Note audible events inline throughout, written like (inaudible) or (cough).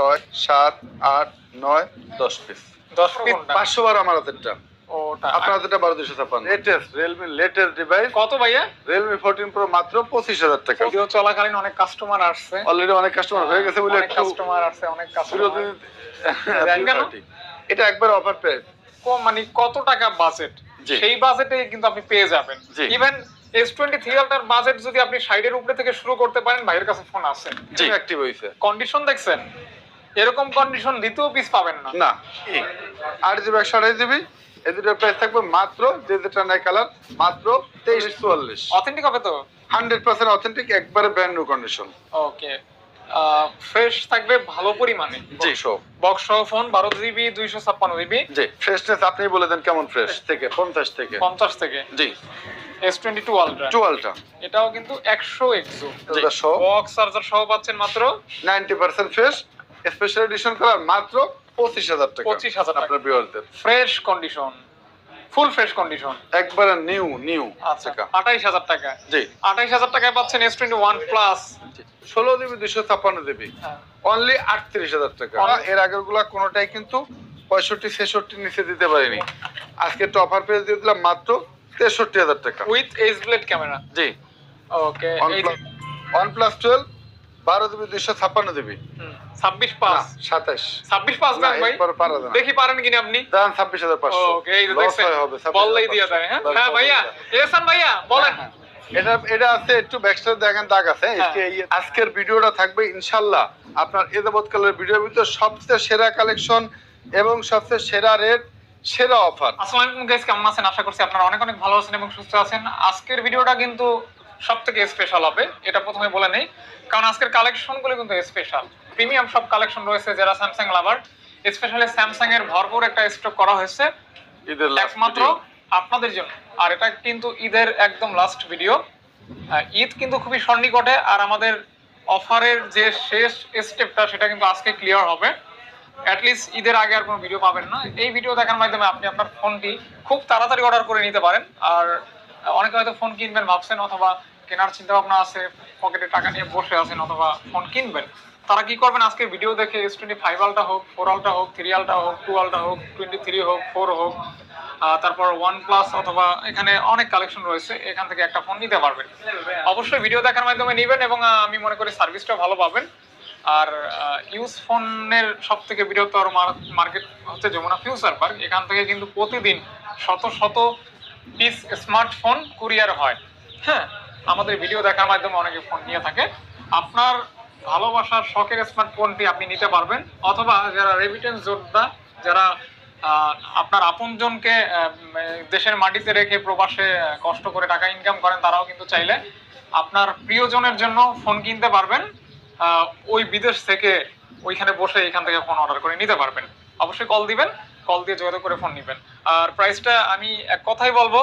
ছয় সাত আট নয় দশ পিস দশ কোনটা? পাঁচশো বার আমার হাতেরটা। ওটা আপনার হাতেরটা বারো দুশো ছাপ্পান্ন। লেটেস্ট রিয়েলমি লেটেস্ট ডিভাইস কত ভাইয়া? রিয়েলমি ফোরটিন প্রো মাত্র পঁচিশ হাজার টাকা। ভিডিও চলাকালীন অনেক কাস্টমার আসছে। অলরেডি অনেক কাস্টমার হয়ে গেছে বলে একটু কাস্টমার আসছে অনেক কাস্টমার এটা একবার অফার প্রাইস মানে কত টাকা বাজেট। সেই বাজেটে কিন্তু আপনি পেয়ে যাবেন। Even S twenty three ultra budget যদি আপনি সাইডের উপরে থেকে শুরু করতে পারেন ভাইয়ের কাছে ফোন আছে। জি। অ্যাক্টিভ হয়েছে কন্ডিশন দেখছেন? এরকম কন্ডিশন দ্বিতীয় পিস পাবেন না। না। আট জিবি একশো আঠাশ জিবি এই দুটোর প্রাইস থাকবে মাত্র যে যেটা নেয় কালার মাত্র তেইশ চুয়াল্লিশ। অথেন্টিক হবে তো? হান্ড্রেড পার্সেন্ট অথেন্টিক একবারে brand new condition okay fresh থাকবে ভালো পরিমাণে। জি সব বক্স সহ ফোন বারো জিবি দুইশো ছাপ্পান্ন জিবি জি ফ্রেশনেস আপনি বলে দেন কেমন ফ্রেশ থেকে পঞ্চাশ থেকে। পঞ্চাশ থেকে। জি। এস টোয়েন্টি টু আলট্রা টুয়েলটা এটাও কিন্তু একশো সব বক্স চার্জার সহ। পাচ্ছেন মাত্র ninety percent fresh special edition colour মাত্র পঁচিশ হাজার টাকা পঁচিশ হাজার আপনার বিওয়ারদের fresh condition full fresh condition একবারে নিউ নিউ আচ্ছা আঠাইশ হাজার টাকা। জি। আঠাইশ হাজার টাকায় পাচ্ছেন এস টোয়েন্টি ওয়ান প্লাস ষোলো জিবি দুশো ছাপ্পান্ন জিবি অনলি আটত্রিশ হাজার টাকা। এর আগেরগুলা কোনোটাই কিন্তু পঁয়ষট্টি ছেষট্টির নিচে দিতে পারিনি। আজকে অফার পেয়ে দিয়ে দিলাম মাত্র তেষট্টি হাজার টাকা। উইথ এইচ ব্লেড ক্যামেরা জি ওকে ওয়ান প্লাস টুয়েলভ বারো জিবি দুশো ছাপ্পান্ন জিবি ছাব্বিশ পাঁচ। সাতাশ। ছাব্বিশ পাঁচ দেন ভাই? পারা যাবে না। দেখি পারেন কিনা আপনি। দাম ছাব্বিশ হাজার পাঁচশো। ওকে এই যে Loss দেখছেন হবে, বললেই দিয়ে দেয় হ্যাঁ? হ্যাঁ ভাইয়া। এসান ভাইয়া বলেন। এটা এটা আছে একটু ব্যাকস্টার দেখেন দাগ আছে। আজকে এই- আজকের ভিডিওটা থাকবে ইনশাল্লাহ আপনার এদাবত কালের ভিডিওর ভিতরে সবচেয়ে সেরা কালেকশন এবং সবচেয়ে সেরা রেট সেরা অফার আসসালামু আলাইকুম গাইস কেমন আছেন? আশা করছি আপনারা অনেক অনেক ভালো আছেন এবং সুস্থ আছেন। আজকের ভিডিওটা কিন্তু সব থেকে স্পেশাল হবে এটা প্রথমে বলে নেই। কারণ আজকের কালেকশনগুলো কিন্তু স্পেশাল প্রিমিয়াম সব কালেকশন রয়েছে যারা স্যামসাং লাভার স্পেশালি স্যামসাং এর ভরপুর একটা স্টক করা হয়েছে। ঈদের একমাত্র আপনাদের জন্য। আর এটা কিন্তু ঈদের একদম লাস্ট ভিডিও ঈদ কিন্তু খুবই সন্নিকটে আর আমাদের অফারের যে শেষ স্টেপটা সেটা কিন্তু আজকে ক্লিয়ার হবে। অ্যাটলিস্ট ঈদের আগে আর কোনো ভিডিও পাবেন না। এই ভিডিও দেখার মাধ্যমে আপনি আপনার ফোনটি খুব তাড়াতাড়ি অর্ডার করে নিতে পারেন। আর অনেকে হয়তো ফোন কিনবেন ভাবছেন অথবা কেনার চিন্তা ভাবনা আছে পকেটে টাকা নিয়ে বসে আছেন অথবা ফোন কিনবেন। তারা কি করবেন? আজকে ভিডিও দেখে এস টোয়েন্টি ফাইভ আলটা হোক ফোর আলটা হোক থ্রি আলটা হোক টু আলটা হোক টোয়েন্টি থ্রি হোক ফোর হোক তারপর ওয়ান প্লাস অথবা এখানে অনেক কালেকশন রয়েছে, এখান থেকে একটা ফোন নিতে পারবেন। অবশ্যই ভিডিও দেখার মাধ্যমে নেবেন এবং আমি মনে করি সার্ভিসটাও ভালো পাবেন। আর ইউজ ফোনের সব থেকে বৃহত্তর মার্কেট হচ্ছে যমুনা ফিউচার পার্ক এখান থেকে কিন্তু প্রতিদিন শত শত পিস স্মার্টফোন কুরিয়ার হয়। হ্যাঁ আমাদের ভিডিও দেখার মাধ্যমে অনেকে ফোন নিয়ে থাকে। আপনার ভালোবাসার শখের স্মার্টফোনটি আপনি নিতে পারবেন। অথবা যারা রেমিটেন্স যোদ্ধা, যারা আপনার আপনজনকে দেশের মাটিতে রেখে প্রবাসে কষ্ট করে টাকা ইনকাম করেন, তারাও কিন্তু চাইলে আপনার প্রিয়জনের জন্য ফোন কিনতে পারবেন। ওই বিদেশ থেকে ওইখানে বসে এখান থেকে ফোন অর্ডার করে নিতে পারবেন। অবশ্যই কল দিবেন কল দিয়ে যোগাযোগ করে ফোন নেবেন। আর প্রাইসটা আমি এক কথাই বলব,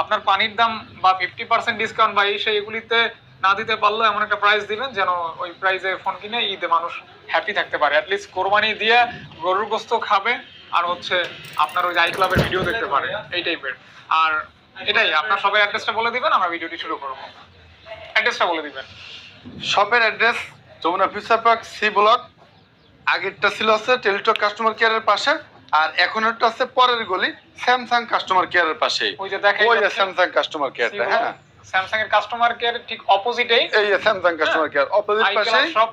আপনার পানির দাম বা ফিফটি পার্সেন্ট ডিসকাউন্ট বা এই সেইগুলিতে না দিতে পারলেও এমন একটা প্রাইস দিবেন যেন ওই প্রাইসে ফোন কিনে ঈদে মানুষ হ্যাপি থাকতে পারে। অ্যাটলিস্ট কোরবানি দিয়ে গরুর গোস্ত খাবে আর হচ্ছে আপনার ওই আই ক্লাবের ভিডিও দেখতে পারে। এই টাইপের আর এটাই আপনার সবাই অ্যাড্রেসটা বলে দিবেন আমরা ভিডিওটি শুরু করব। অ্যাড্রেসটা বলে দিবেন। শপের address Jamuna Future Park C block আগেরটা ছিল হচ্ছে টেলিটক কাস্টমার কেয়ারের পাশে আর এখন একটা আছে পরের গলি স্যামসাং কাস্টমার কেয়ারের পাশে। ওই যে দেখেন ওই যে স্যামসাং কাস্টমার কেয়ারটা হ্যাঁ। স্যামসাং এর কাস্টমার কেয়ার ঠিক অপোজিটেই এই স্যামসাং কাস্টমার কেয়ার অপোজিট পাশে সব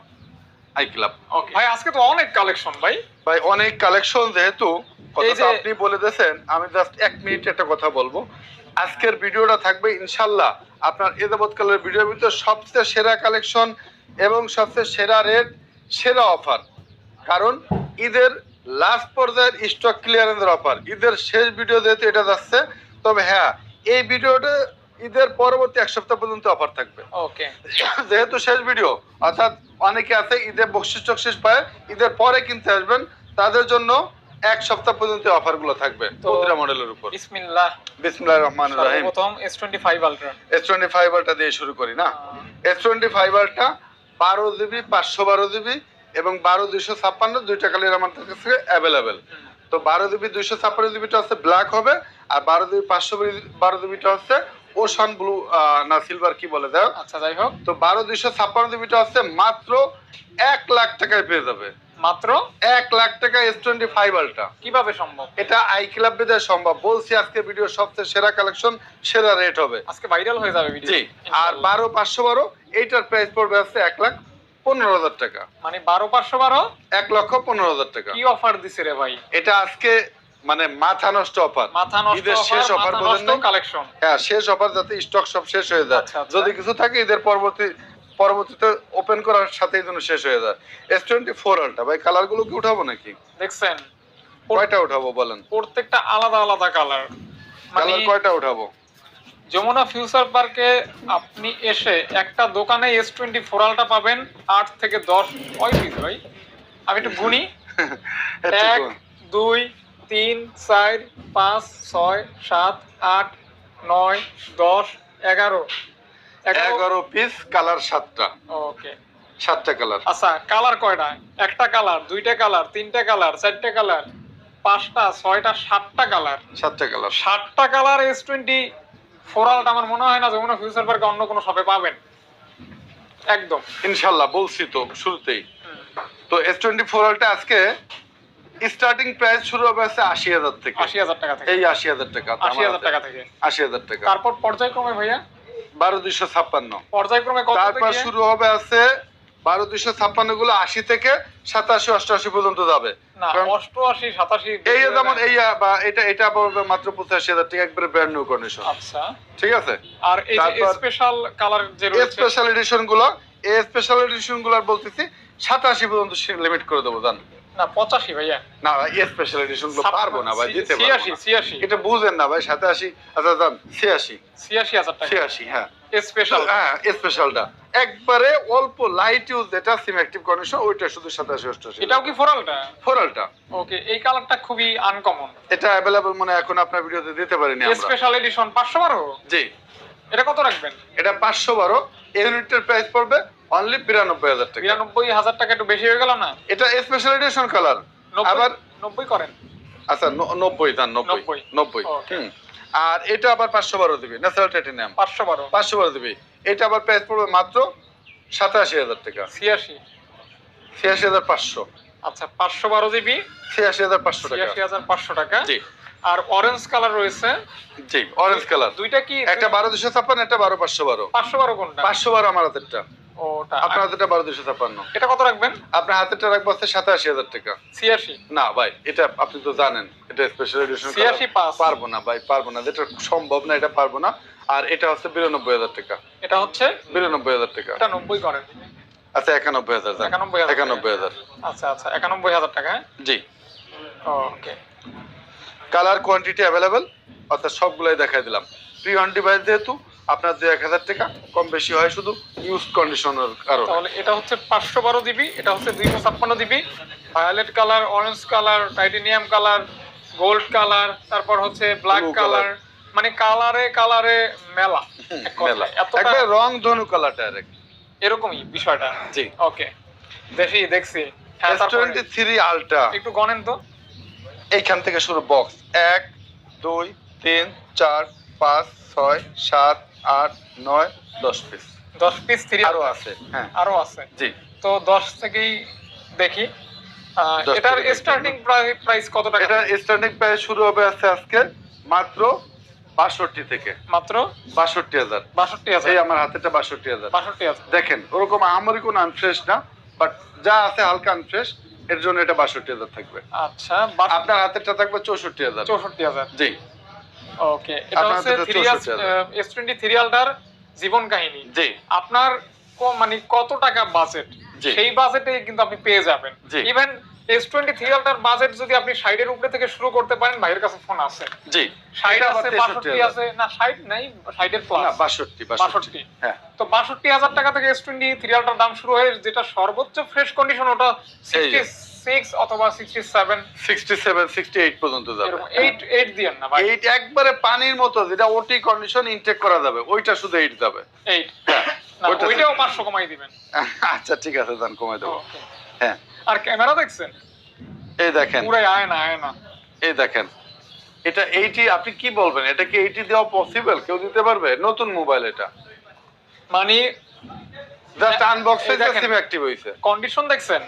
আই ক্লাব ওকে ভাই আজকে তো অনেক কালেকশন ভাই। ভাই অনেক কালেকশন যেহেতু কথাটা আপনি বলে দিয়েছেন আমি জাস্ট এক মিনিট একটা কথা বলব। আজকের ভিডিওটা থাকবে ইনশাল্লাহ আপনার এদাবত কালের ভিডিওর ভিতরে সবচেয়ে সেরা কালেকশন এবং সবচেয়ে সেরা রেট সেরা অফার কারণ ঈদের লাস্ট পর্যায়ের স্টক ক্লিয়ারেন্সের অফার ঈদের শেষ ভিডিও যেহেতু এটা যাচ্ছে তবে হ্যাঁ এই ভিডিওটা ঈদের পরবর্তী এক সপ্তাহ পর্যন্ত অফার থাকবে। ওকে যেহেতু শেষ ভিডিও অর্থাৎ অনেকে আছে ঈদের বকশিস টকশিস পায় ঈদের পরে কিনতে আসবেন তাদের জন্য এক সপ্তাহ পর্যন্ত অফারগুলো থাকবে প্রতিটা মডেলের উপর। বিসমিল্লাহ। বিসমুল্লাহ রহমান রাহিম। Twenty five ultra S twenty ফাইবারটা দিয়ে শুরু করি না? এস টোয়েন্টি ফাইবারটা বারো জিবি পাঁচশো বারো জিবি এবং বারো দুইশো ছাপ্পান্ন দুইটা কালির আমার কাছে অ্যাভেলেবেল তো বারো জিবি দুইশো ছাপ্পান্ন জিবিটা হচ্ছে ব্ল্যাক হবে আর বারো জিবি পাঁচশো বারো জিবিটা হচ্ছে ওশান ব্লু না সিলভার কি বলে দেয় আচ্ছা যাই হোক। তো বারো দুইশো ছাপ্পান্ন জিবিটা হচ্ছে মাত্র এক লাখ টাকায় পেয়ে যাবে। মাত্র? এক লাখ টাকা এস টোয়েন্টি ফাইভ আলটা কীভাবে সম্ভব? এটা আই ক্লাব বেদে সম্ভব। বলছি আজকে ভিডিও সবচেয়ে সেরা কালেকশন সেরা রেট হবে। আজকে ভাইরাল হয়ে যাবে ভিডিও আর বারো পাঁচশো বারো এইটার প্রাইস পড়বে হচ্ছে এক লাখ পনেরো হাজার টাকা। মানে বারো পাঁচশো বারো? এক লক্ষ পনেরো হাজার টাকা। কি অফার দিছে রে ভাই? এটা আজকে মানে মাথা নষ্ট অফার মাথা নষ্ট ঈদের শেষ অফার নাই? কালেকশন হ্যাঁ শেষ অফার যাতে স্টক সব শেষ হয়ে যায়। আচ্ছা, আচ্ছা। যদি কিছু থাকে ঈদের পরবর্তী পরবর্তীতে ওপেন করার সাথেই যেন শেষ হয়ে যায়। এস টোয়েন্টি ফোর আলটা ভাই কালারগুলো কি উঠাবো নাকি? দেখছেন কয়টা উঠাবো বলেন? প্রত্যেকটা আলাদা আলাদা কালার মানে কালার কয়টা উঠাবো? যমুনা ফিউচার পার্কে আপনি এসে একটা দোকানে এস টোয়েন্টি ফোর আলটা পাবেন আট থেকে দশ কয় পিস ভাই। আমি একটু গুনি। (laughs) এক দুই তিন চার পাঁচ ছয় সাত আট নয় দশ এগারো। এগারো? পিস কালার সাতটা। ওকে সাতটা কালার আচ্ছা কালার কয়টা? একটা কালার দুইটা কালার তিনটা কালার চারটা কালার পাঁচটা ছয়টা সাতটা কালার সাতটা কালার সাতটা colour S twenty four ultra আমার মনে হয় না যমুনা ফিউচার পার্কে অন্য কোনো শপে পাবেন। একদম। ইনশাল্লাহ বলছি তো শুরুতেই। তো এস টোয়েন্টি ফোর আলটা আজকে স্টার্টিং প্রাইস শুরু হবে আছে আশি হাজার থেকে। আশি হাজার টাকা থেকে। এই আশি হাজার টাকা আশি হাজার টাকা থেকে। আশি হাজার টাকা। তারপর পর্যায়ক্রমে ভাইয়া? বারো দুইশো ছাপ্পান্ন। পর্যায়ক্রমে তারপর শুরু হবে আছে বারো দুইশো ছাপ্পান্নগুলো আশি থেকে সাতাশি অষ্টআশি পর্যন্ত যাবে। অষ্টআশি সাতাশি এই যেমন এই বা এটা এটা মাত্র পঁচাশি হাজার টাকা একবারে ব্র্যান্ড নিউ কন্ডিশন আচ্ছা। ঠিক আছে? আর এই স্পেশাল কালার যে স্পেশাল এডিশনগুলো এই স্পেশাল এডিশনগুলো বলতেছি সাতাশি পর্যন্ত লিমিট করে দেবো জান। না পঁচাশি ভাইয়া। না স্পেশাল এডিশন পারব না ভাই দিতে ছিয়াশি ছিয়াশি। এটা বুঝেন না ভাই সাতাশি আচ্ছা জান ছিয়াশি। ছিয়াশি হাজার টাকা। ছিয়াশি হ্যাঁ। স্পেশাল হ্যাঁ স্পেশালটা একবারে অল্প লাইট ইউজ যেটা সিম অ্যাক্টিভ কন্ডিশন ওইটা শুধু সাতাশি অষ্টআশি এটাও কি ফোরালটা ফোরালটা ওকে এই কালারটা খুবই আনকমন এটা অ্যাভেলেবল মনে এখন আপনার ভিডিওতে দিতে পারিনি আমরা। স্পেশাল এডিশন পাঁচশো বারো? জি। এটা কত রাখবেন? এটা পাঁচশো বারো। ইউনিটের প্রাইস পড়বে অনলি বিরানব্বই হাজার টাকা। বিরানব্বই হাজার টাকা একটু বেশি হয়ে গেল না? এটা স্পেশাল এডিশন কালার আবার নব্বই করেন। আচ্ছা নব্বই দান নব্বই। নব্বই। আর এটা আবার পাঁচশো বারো দিবি ন্যাচারাল টাইটেনিয়াম পাঁচশো বারো। পাঁচশো বারো দিবি। এটা আবার প্রাইস পড়বে মাত্র সাতাশি হাজার টাকা। ছিয়াশি। ছিয়াশি হাজার পাঁচশো। আচ্ছা পাঁচশো বারো জিবি ছিয়াশি হাজার পাঁচশো টাকা। ছিয়াশি হাজার পাঁচশো টাকা। জি। আর অরেঞ্জ কালার রয়েছে। জি অরেঞ্জ কালার দুইটা কি একটা বারো দুশো ছাপ্পান্ন একটা বারো পাঁচশো বারো। পাঁচশো বারো কোনটা? পাঁচশো বারো আমার হাতেরটা। ওটা আপনার হাতেরটা বারো দুশো ছাপ্পান্ন। এটা কত রাখবেন? আপনার হাতেরটা রাখব সাতাশি হাজার টাকা। ছিয়াশি? না ভাই এটা আপনি তো জানেন এটা স্পেশাল এডিশন ছিয়াশি পাঁচ। পারব না ভাই পারব না এটা সম্ভব না এটা পারব না। আর এটা হচ্ছে বিরানব্বই হাজার টাকা। এটা হচ্ছে? বিরানব্বই হাজার টাকা। এটা নব্বই করেন আচ্ছা একানব্বই হাজার একানব্বই একানব্বই হাজার। আচ্ছা আচ্ছা একানব্বই হাজার টাকা হ্যাঁ? জি। ওকে। কালার কোয়ান্টিটি অ্যাভেলেবেল অর্থাৎ সবগুলাই দেখাই দিলাম। প্রি অন ডিভাইস যেহেতু আপনার দু এক হাজার টাকা কম বেশি হয় শুধু ইউজ কন্ডিশনের কারণে। তাহলে এটা হচ্ছে পাঁচশো বারো দিবি এটা হচ্ছে দুইশো ছাপ্পান্ন দিবি violet colour orange colour titanium colour gold colour তারপর হচ্ছে ব্ল্যাক কালার মানে কালারে কালারে মেলা। মেলা। একবার রং ধনু কালার ডাইরেক্ট এরকমই বিষয়টা। জি। ওকে দেখি দেখছি। টোয়েন্টি থ্রি আলট্রা একটু গনেন তো। এইখান থেকে শুরু বক্স এক দুই তিন চার পাঁচ ছয় সাত আট নয় দশ পিস দশ পিস আরও আছে হ্যাঁ। আরও আছে। জি। তো দশ থেকেই দেখি। এটার স্টার্টিং প্রাইস কত টাকা? এটা স্টার্টিং প্রাইস শুরু হবে আজকে আজকে মাত্র বাষট্টি থেকে। মাত্র? বাষট্টি হাজার। বাষট্টি আছে এই আমার হাতেটা বাষট্টি হাজার। বাষট্টি আছে দেখেন ওরকম আমারই কোনো আনফ্রেশ না বাট যা আছে হালকা আনফ্রেশ এর জন্য এটা বাষট্টি হাজার থাকবে। আচ্ছা আপনার হাতেরটা থাকবে চৌষট্টি হাজার। চৌষট্টি হাজার। জি। ওকে এটা হচ্ছে দুটো three 64 S twenty three ultra জীবন কাহিনী। জি। আপনার মানে কত টাকা বাজেট সেই বাজেটে কিন্তু আপনি পেয়ে যাবেন। Even S twenty three ultra budget যদি আপনি সাইডের উপরে থেকে শুরু করতে পারেন ভাইয়ের কাছে ফোন আছে। জি। সাইড আছে বাষট্টি আছে না সাইড নাই না প্লাস বাষট্টি বাষট্টি। বাষট্টি। হ্যাঁ। তো বাষট্টি হাজার টাকা থেকে এস টোয়েন্টি থ্রি আলটার দাম শুরু হয়ে যেটা সর্বোচ্চ ফ্রেশ কন্ডিশন ওটা সিক্সটি সিক্স অথবা sixty seven sixty seven sixty eight পর্যন্ত যাবে। এরকম এইট এইট দিয়েন না ভাই এইট একবারে পানির মতো যেটা ওটি কন্ডিশন ইনটেক করা যাবে ওইটা শুধু এইট যাবে। এইট হ্যাঁ না ওইটাও পাঁচশো কমাই দিবেন। আচ্ছা ঠিক আছে দান কমাই দেবো। হ্যাঁ। আর ক্যামেরা দেখছেন? এই দেখেন। পুরাই আয় না আয় না এই দেখেন। এটা এইটি আপনি কি বলবেন? এটা কি এইটি দেওয়া পসিবল কেউ দিতে পারবে? নতুন মোবাইল এটা। মানে জাস্ট আনবক্সে। সিম অ্যাক্টিভ হইছে কন্ডিশন দেখছেন?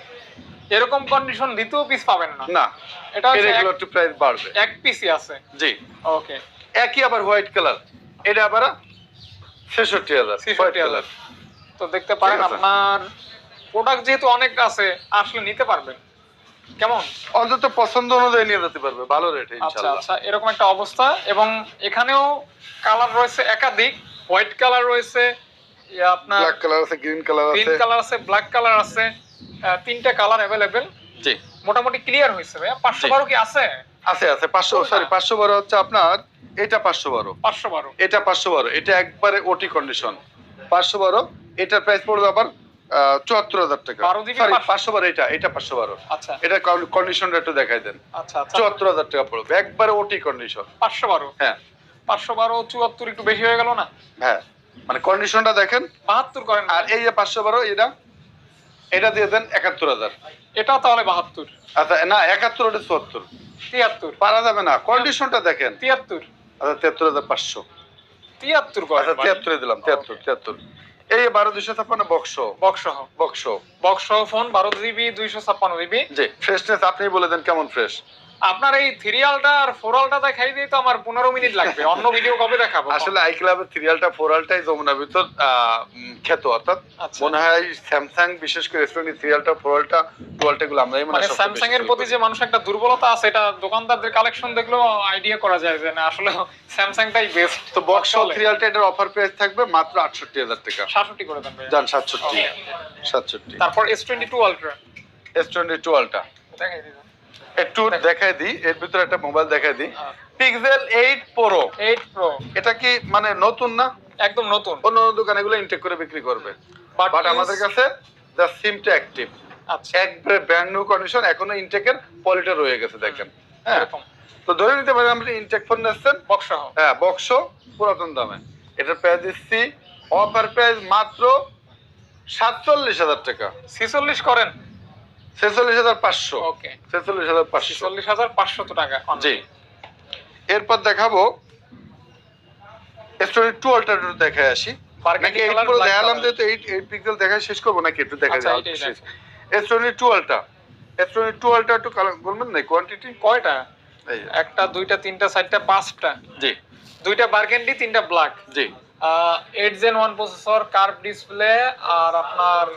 এরকম কন্ডিশন দ্বিতীয় পিস পাবেন না। না এটা এগুলো এক- একটু প্রাইস বাড়বে। এক পিসই আছে। জি। ওকে। একই আবার হোয়াইট কালার এটা আবার ছেষট্টি হাজার ছেষট্টি হাজার। তো দেখতে পারেন আপনার প্রোডাক্ট যেহেতু অনেক আছে আসলে নিতে পারবেন। কেমন? অন্তত পছন্দ অনুযায়ী নিয়ে যেতে পারবে ভালো রেট আচ্ছা ইনশাআল্লাহ আচ্ছা এরকম একটা অবস্থা। এবং এখানেও কালার রয়েছে একাধিক। হোয়াইট কালার রয়েছে ইয়ে আপনার ব্ল্যাক কালার আছে গ্রিন কালার গ্রিন আছে। কালার আছে ব্ল্যাক কালার আছে। তিনটা কালার অ্যাভেলেবেল জি। মোটামুটি ক্লিয়ার হয়েছে ভাইয়া। পাঁচশো বারো কি আছে? আছে আছে। পাঁচশো? সরি পাঁচশো বারো হচ্ছে আপনার এটা পাঁচশো বারো। পাঁচশো বারো। এটা পাঁচশো বারো। এটা একবারে ওটি কন্ডিশন পাঁচশো বারো এটার প্রাইস পড়বে আবার চুয়াত্তর হাজার টাকা। 12 GB Sorry, পাঁচশো। পাঁচশো বারো এটা এটা পাঁচশো বারো। আচ্ছা। এটা কন্ডিশনটা একটু দেখাই দেন। আচ্ছা আচ্ছা। চুয়াত্তর হাজার টাকা পড়বে। একবারে ওটি কন্ডিশন পাঁচশো বারো? হ্যাঁ। পাঁচশো বারো চুয়াত্তর একটু বেশি হয়ে গেল না? হ্যাঁ। মানে কন্ডিশনটা দেখেন। বাহাত্তর করেন আর এই যে পাঁচশো বারো এটা এটা দিয়ে দেন একাত্তর হাজার। এটাও তাহলে বাহাত্তর। আচ্ছা না একাত্তর ওটা চুয়াত্তর। তিয়াত্তর। পারা যাবে না। কন্ডিশনটা দেখেন। তিয়াত্তর। আচ্ছা তিয়াত্তর হাজার পাঁচশো। তিয়াত্তর আচ্ছা তিয়াত্তরে দিলাম তিয়াত্তর তিয়াত্তর। এই বারো দুইশো ছাপ্পান্ন box. Box box box phone বারো জিবি দুইশো ছাপ্পান্ন জিবি। জি ফ্রেশনেস আপনি বলে দেন কেমন ফ্রেশ আপনার এই থ্রিয়ালটা আর ফোরালটা দেখাই দিয়ে তো আমার পনেরো মিনিট লাগবে। অন্য ভিডিও কবে দেখাবো? আসলে আই ক্লাবের সিরিয়ালটা ফোরালটাই যমুনার ভিতর খ্যাত অর্থাৎ আচ্ছা। মনে হয় স্যামসাং বিশেষ করে রেস্টুরেন্ট সিরিয়ালটা ফোরালটা টুয়ালটা গুলো আমরাই মানে স্যামসাং এর প্রতি যে মানুষ একটা দুর্বলতা আছে এটা দোকানদারদের কালেকশন দেখলেও আইডিয়া করা যায় যে না আসলে স্যামসাংটাই বেস্ট তো বক্স সিরিয়ালটা এটার অফার প্রাইস থাকবে মাত্র আটষট্টি হাজার টাকা। সাতষট্টি করে দেন। যান সাতষট্টি। সাতষট্টি। তারপর S twenty two ultra S twenty টুয়েলটা দেখাই দিন একটু দেখাই দিই এর ভিতরে একটা মোবাইল দেখাই দিই। Pixel eight pro eight pro এটা কি মানে নতুন না? একদম নতুন। অন্য অন্য দোকানে এগুলো ইনটেক করে বিক্রি করবে। বাট আমাদের কাছে দ্য সিমটা অ্যাক্টিভ আচ্ছা। একবারে ব্র্যান্ড নিউ কন্ডিশন এখনও ইনটেকের পলিটা রয়ে গেছে দেখেন। হ্যাঁ। তো ধরে নিতে পারেন আপনি ইনটেক ফোন নিচ্ছেন। বক্স হ্যাঁ বক্স পুরাতন দামে। এটা প্রাইস দিচ্ছি অফার প্রাইস মাত্র সাতচল্লিশ হাজার টাকা। ছেচল্লিশ করেন। ছেচল্লিশ হাজার পাঁচশো। ওকে ছেচল্লিশ হাজার পাঁচশো। ছেচল্লিশ হাজার পাঁচশত টাকা জি। এরপর দেখাবো স্টোরি টু আল্ট্রা দেখায় আসি। নাকি এইট পুরো দেখালাম color। এইট এইট পিক্সেল দেখা শেষ করব নাকি একটু দেখা আচ্ছা, যায় story two ultra story two ultra একটু বলবেন না কোয়ান্টিটি কয়টা? একটা দুইটা তিনটা চারটা পাঁচটা? জি। দুইটা বার্গেন্ডি তিনটা ব্ল্যাক জি। Eight gen one processor curve display আর আপনার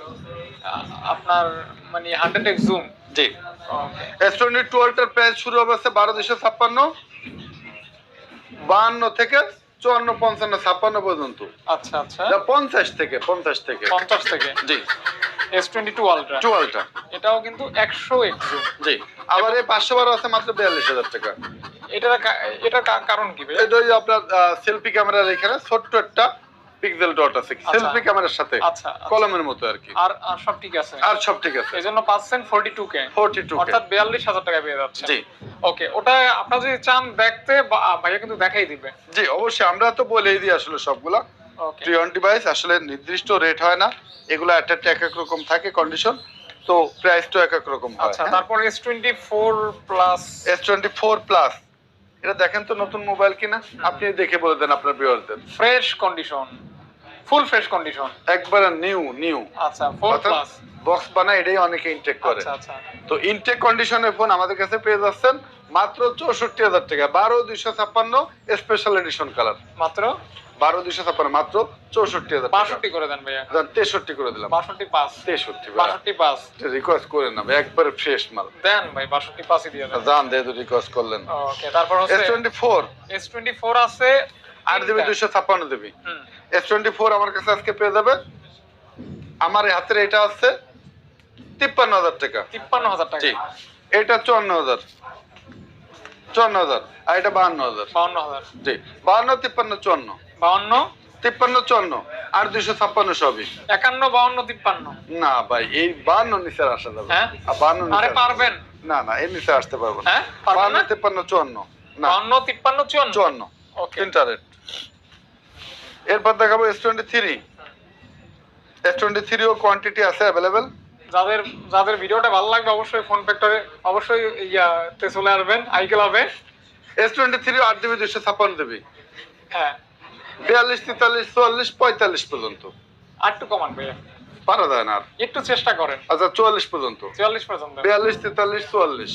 আপনার মানে হান্ড্রেড এক্স জুম জি। স্টোরি টু আল্ট্রার প্রাইস শুরু হবে বারো দুশো ছাপ্পান্ন। বাহান্ন থেকে চুয়ান্ন পঞ্চান্ন ছাপ্পান্ন পর্যন্ত। আচ্ছা আচ্ছা। পঞ্চাশ থেকে পঞ্চাশ থেকে। পঞ্চাশ থেকে? জি। S twenty two ultra two ultra এটাও কিন্তু একশো এক্স জুম জি। আবার এই পাঁচশো বারো আছে মাত্র বিয়াল্লিশ হাজার টাকা। এটার কা- এটার কারণ কি ভাই? এটা আপনার সেলফি ক্যামেরার এখানে ছোট্ট একটা পিক্সেল ডট আছে সেলফি ক্যামেরার সাথে আচ্ছা আচ্ছা। কলমের মতো আর কি। আর সব ঠিক আছে? আর সব ঠিক আছে। এই জন্য পাচ্ছেন forty two K forty two অর্থাৎ বিয়াল্লিশ হাজার টাকা পেয়ে যাচ্ছে জি। ওকে ওটা আপনারা যদি চান দেখতে ভাইয়া কিন্তু দেখাই দিবে। জি অবশ্যই আমরা তো বলেই দিই আসলে সবগুলা। ওকে। ট্রি অন ডিভাইস আসলে নির্দিষ্ট রেট হয় না। এগুলো এক একটা এক এক রকম থাকে কন্ডিশন তো প্রাইসটাও এক এক রকম হয় আচ্ছা তারপর S twenty four plus S twenty four plus এটা দেখেন তো নতুন মোবাইল কিনা। আপনি দেখে বলে দেন আপনার ভিউয়ারদের fresh condition full fresh condition একবারে নিউ নিউ আচ্ছা ফোর প্লাস বক্স বানায় এটাই অনেকে ইনটেক করে। আচ্ছা আচ্ছা। তো ইনটেক কন্ডিশনের ফোন আমাদের কাছে পেয়ে যাচ্ছেন মাত্র চৌষট্টি হাজার টাকা বারো দুইশো ছাপ্পান্ন স্পেশাল এডিশন কালার মাত্র? বারো দুইশো ছাপ্পান্ন মাত্র চৌষট্টি হাজার বাষট্টি করে দেন ভাইয়া। তেষট্টি করে দিলাম। বাষট্টি পাস তেষট্টি বাষট্টি পাস রিকোয়েস্ট করে না একবারে ফ্রেশ মাল। দেন ভাই বাষট্টি পাসই দিয়ে দেন। জান দিয়ে রিকোয়েস্ট করলেন। ওকে তারপর এস হচ্ছে twenty four S twenty four আছে আট জিবি দুইশো ছাপ্পান্ন জিবি এস টোয়েন্টি ফোর আমার কাছে আজকে পেয়ে যাবে। আমার হাতের এটা আছে তিপ্পান্ন হাজার টাকা। তিপ্পান্ন হাজার টাকা। এটা চুয়ান্ন হাজার। চুয়ান্ন হাজার। আর এটা বাহান্ন হাজার। বাউন্ন হাজার। জি। বাহান্ন তিপ্পান্ন চুয়ান্ন। বাউন্ন তিপ্পান্ন চুয়ান্ন। আর দুইশো ছাপ্পান্ন সবই। একান্ন বাউন্ন তিপ্পান্ন। না ভাই এই বাহান্ন নিচে আসা যাবে হ্যাঁ? বাহান্ন আরে পারবেন। না না এর নিচে আসতে পারব না। হ্যাঁ? বাহান্ন তিপ্পান্ন চুয়ান্ন। না। বাউন্ন তিপ্পান্ন চুয়ান্ন। চুয়ান্ন। তিনটা রেট এরপর দেখাবো S twenty three S twenty থ্রিও quantity আছে অ্যাভেলেবেল যাদের যাদের ভিডিওটা ভালো লাগবে অবশ্যই ফোন ফ্যাক্টরে অবশ্যই ইয়াতে চলে আসবেন আই ক্লাবে এস টোয়েন্টি থ্রি আট জিবি দুইশো ছাপ্পান্ন জিবি হ্যাঁ। বিয়াল্লিশ তেতাল্লিশ চুয়াল্লিশ পঁয়তাল্লিশ পর্যন্ত। আর একটু কমান ভাইয়া। পারা যায় না আর। একটু চেষ্টা করেন। আচ্ছা চুয়াল্লিশ পর্যন্ত। চুয়াল্লিশ পর্যন্ত। বিয়াল্লিশ তেতাল্লিশ চুয়াল্লিশ।